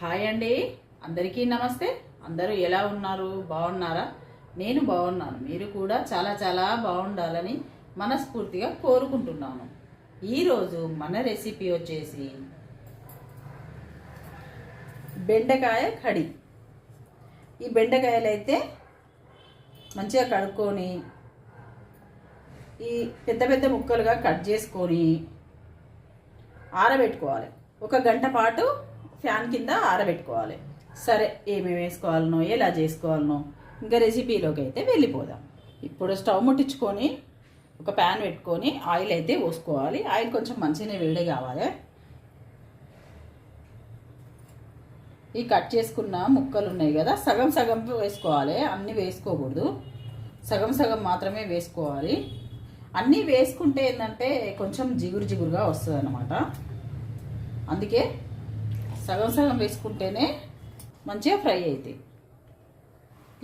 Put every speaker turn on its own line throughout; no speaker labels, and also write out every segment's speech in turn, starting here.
Hi అండి. అందరికీ నమస్తే. అందరూ ఎలా ఉన్నారు? బాగున్నారా? నేను బాగున్నాను. మీరు కూడా చాలా చాలా బాగుండాలని మనస్ఫూర్తిగా కోరుకుంటున్నాను. ఈరోజు మన రెసిపీ వచ్చేసి బెండకాయ కడి. ఈ బెండకాయలు అయితే మంచిగా కడుక్కొని ఈ పెద్ద పెద్ద ముక్కలుగా కట్ చేసుకొని ఆరబెట్టుకోవాలి. ఒక గంట పాటు ఫ్యాన్ కింద ఆరబెట్టుకోవాలి. సరే ఏమేమి వేసుకోవాలనో ఎలా చేసుకోవాలనో ఇంకా రెసిపీలోకి అయితే వెళ్ళిపోదాం. ఇప్పుడు స్టవ్ ముట్టించుకొని ఒక ప్యాన్ పెట్టుకొని ఆయిల్ అయితే పోసుకోవాలి. ఆయిల్ కొంచెం మంచిగానే వేడి కావాలి. ఈ కట్ చేసుకున్న ముక్కలు ఉన్నాయి కదా సగం సగం వేసుకోవాలి. అన్నీ వేసుకోకూడదు. సగం సగం మాత్రమే వేసుకోవాలి. అన్నీ వేసుకుంటే ఏంటంటే కొంచెం జిగురు జిగురుగా వస్తుంది అందుకే సగం సగం వేసుకుంటేనే మంచిగా ఫ్రై అవుతాయి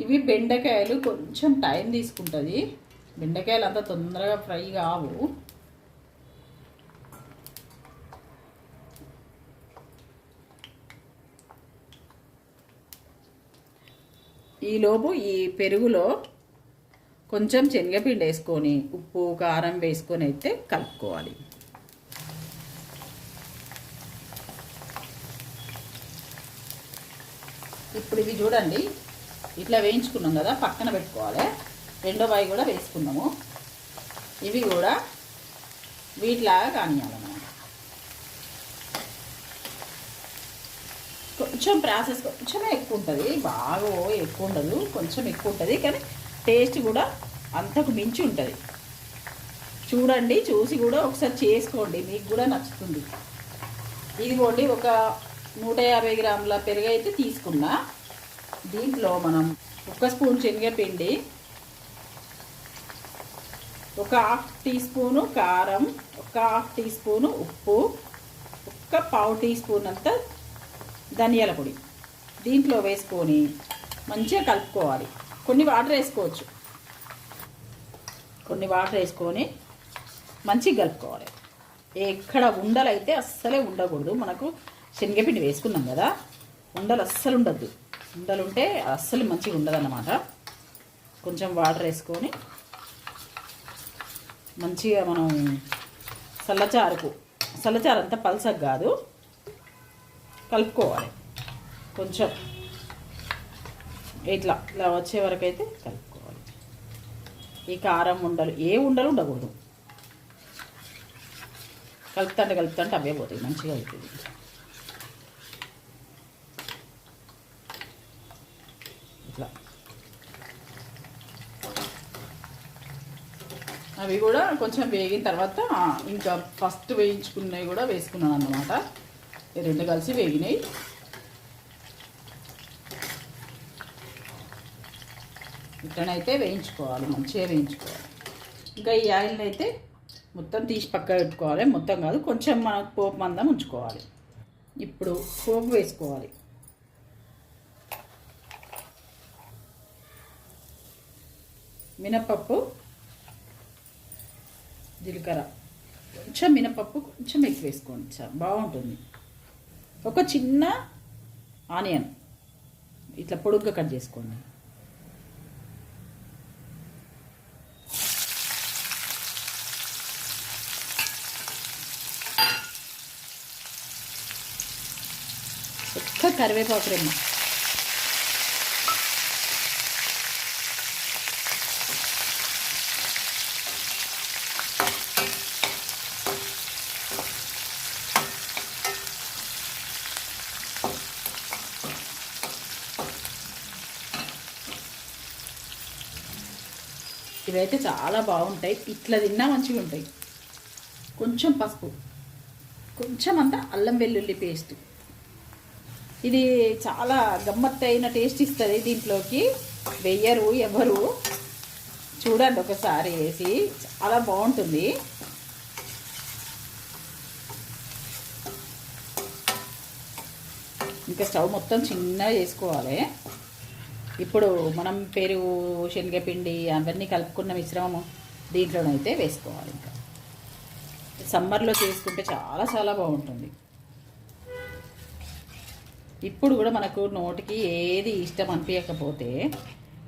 ఇవి బెండకాయలు కొంచెం టైం తీసుకుంటుంది. బెండకాయలు అంత తొందరగా ఫ్రై కావు. ఈలోపు ఈ పెరుగులో కొంచెం శనగపిండి వేసుకొని ఉప్పు కారం వేసుకొని అయితే కలుపుకోవాలి. ఇప్పుడు ఇవి చూడండి. ఇట్లా వేయించుకున్నాం కదా పక్కన పెట్టుకోవాలి. రెండో బాయి కూడా వేసుకున్నాము. ఇవి కూడా వీటిలాగా కానియాలన్నమాట కొంచెం ప్రాసెస్ కొంచెమే ఎక్కువ ఉంటుంది. బాగా ఎక్కువ ఉండదు కొంచెం ఎక్కువ ఉంటుంది. కానీ టేస్ట్ కూడా అంతకు మించి ఉంటుంది. చూడండి చూసి కూడా ఒకసారి చేసుకోండి. మీకు కూడా నచ్చుతుంది. ఇదిగోండి ఒక నూట యాభై గ్రాముల పెరుగు అయితే తీసుకున్నా. దీంట్లో మనం ఒక స్పూన్ శనగపిండి ఒక హాఫ్ టీ స్పూను కారం ఒక హాఫ్ టీ స్పూను ఉప్పు ఒక పావు టీ స్పూన్ అంతా ధనియాల పొడి. దీంట్లో వేసుకొని మంచిగా కలుపుకోవాలి. కొన్ని వాటర్ వేసుకోవచ్చు. కొన్ని వాటర్ వేసుకొని మంచిగా కలుపుకోవాలి. ఎక్కడ ఉండలు అయితే అస్సలే ఉండకూడదు. మనకు శనగపిండి వేసుకున్నాం కదా. ఉండలు అస్సలు ఉండద్దు. ఉండలు ఉంటే అస్సలు మంచిగా ఉండదన్నమాట. కొంచెం వాటర్ వేసుకొని మంచిగా మనం చల్లచారుకు చల్లచారు అంతా పల్సగా కాదు. కలుపుకోవాలి. కొంచెం ఇట్లా ఇలా వచ్చే వరకు అయితే కలుపుకోవాలి. ఈ కారం ఉండలు ఏ ఉండలు ఉండకూడదు. కలుపుతుంటే కలుపుతుంటే అవే పోతాయి. మంచిగా అవుతుంది. ఇట్లా. అవి కూడా కొంచెం వేగిన తర్వాత ఇంకా ఫస్ట్ వేయించుకున్నవి కూడా వేసుకున్నాను అన్నమాట. రెండు కలిసి వేగినాయి. ఇట్లనైతే వేయించుకోవాలి మంచిగా వేయించుకోవాలి. ఇంకా ఈ ఆయిల్ని అయితే మొత్తం తీసి పక్క పెట్టుకోవాలి. మొత్తం కాదు కొంచెం మనకు పోపు మందం ఉంచుకోవాలి. ఇప్పుడు పోపు వేసుకోవాలి. మినపప్పు జీలకర్ర. కొంచెం మినపప్పు కొంచెం ఎక్కువ వేసుకోండి సార్. బాగుంటుంది. ఒక చిన్న ఆనియన్. ఇట్లా పొడుగ్గా కట్ చేసుకోండి. ఒక్క కరివేపాకు రెమ్మ. ఇవైతే చాలా బాగుంటాయి. ఇట్లా తిన్నా మంచిగా ఉంటాయి. కొంచెం పసుపు. కొంచెం అంతా అల్లం వెల్లుల్లి పేస్ట్. ఇది చాలా గమ్మత్తైన టేస్ట్ ఇస్తుంది దీంట్లోకి. వెయ్యరు ఎవరు చూడండి ఒకసారి వేసి. చాలా బాగుంటుంది. ఇంకా స్టవ్ మొత్తం చిన్నగా చేసుకోవాలి ఇప్పుడు మనం పెరుగు శనగపిండి అవన్నీ కలుపుకున్న మిశ్రమం దీంట్లోనైతే వేసుకోవాలి ఇంకా. సమ్మర్లో చేసుకుంటే చాలా చాలా బాగుంటుంది. ఇప్పుడు కూడా మనకు నోటికి ఏది ఇష్టం అనిపించకపోతే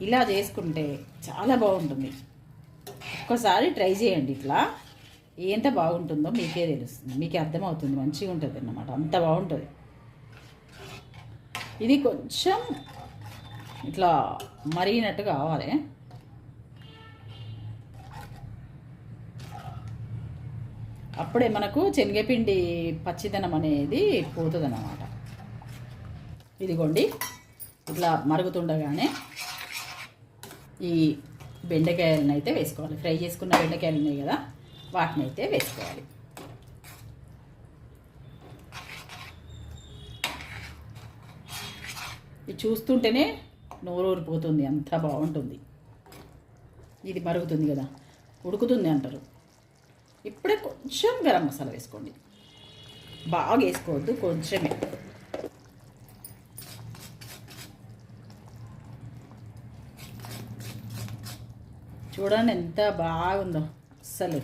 ఇలా చేసుకుంటే చాలా బాగుంటుంది. ఒక్కసారి ట్రై చేయండి ఇట్లా. ఎంత బాగుంటుందో మీకే తెలుస్తుంది. మీకే అర్థమవుతుంది. మంచిగా ఉంటుంది అన్నమాట అంత బాగుంటుంది. ఇది కొంచెం ఇట్లా మరిగినట్టు కావాలి. అప్పుడే మనకు శనగపిండి పచ్చిదనం అనేది పోతుంది అన్నమాట ఇదిగోండి ఇట్లా మరుగుతుండగానే ఈ బెండకాయలను అయితే వేసుకోవాలి. ఫ్రై చేసుకున్న బెండకాయలు ఉన్నాయి కదా వాటిని అయితే వేసుకోవాలి. ఇది చూస్తుంటేనే నోరూరిపోతుంది అంత బాగుంటుంది. ఇది మరుగుతుంది కదా ఉడుకుతుంది అంటారు. ఇప్పుడే కొంచెం గరం మసాలా వేసుకోండి. బాగా వేసుకోవద్దు కొంచెమే. చూడండి ఎంత బాగుందో అస్సలు.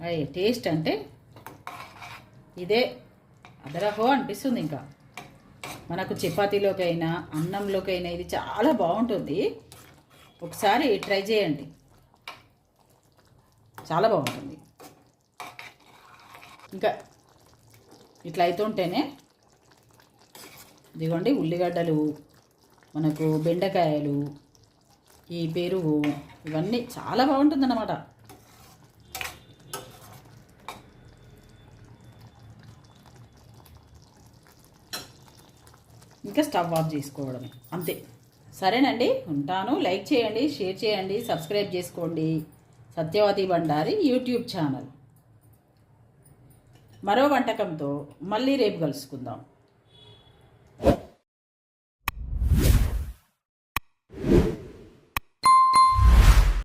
అయ్యే టేస్ట్ అంటే ఇదే. అదరహో అనిపిస్తుంది ఇంకా. మనకు చపాతీలోకైనా అన్నంలోకైనా ఇది చాలా బాగుంటుంది. ఒకసారి ట్రై చేయండి. చాలా బాగుంటుంది. ఇంకా ఇట్లా అవుతుంటేనే ఇదిగోండి ఉల్లిగడ్డలు మనకు బెండకాయలు ఈ పెరుగు ఇవన్నీ చాలా బాగుంటుంది ఇంకా స్టవ్ ఆఫ్ చేసుకోవడమే. అంతే. సరేనండి. ఉంటాను. లైక్ చేయండి షేర్ చేయండి సబ్స్క్రైబ్ చేసుకోండి. Satyavathi Bandari YouTube channel. మరో వంటకంతో మళ్ళీ రేపు కలుసుకుందాం.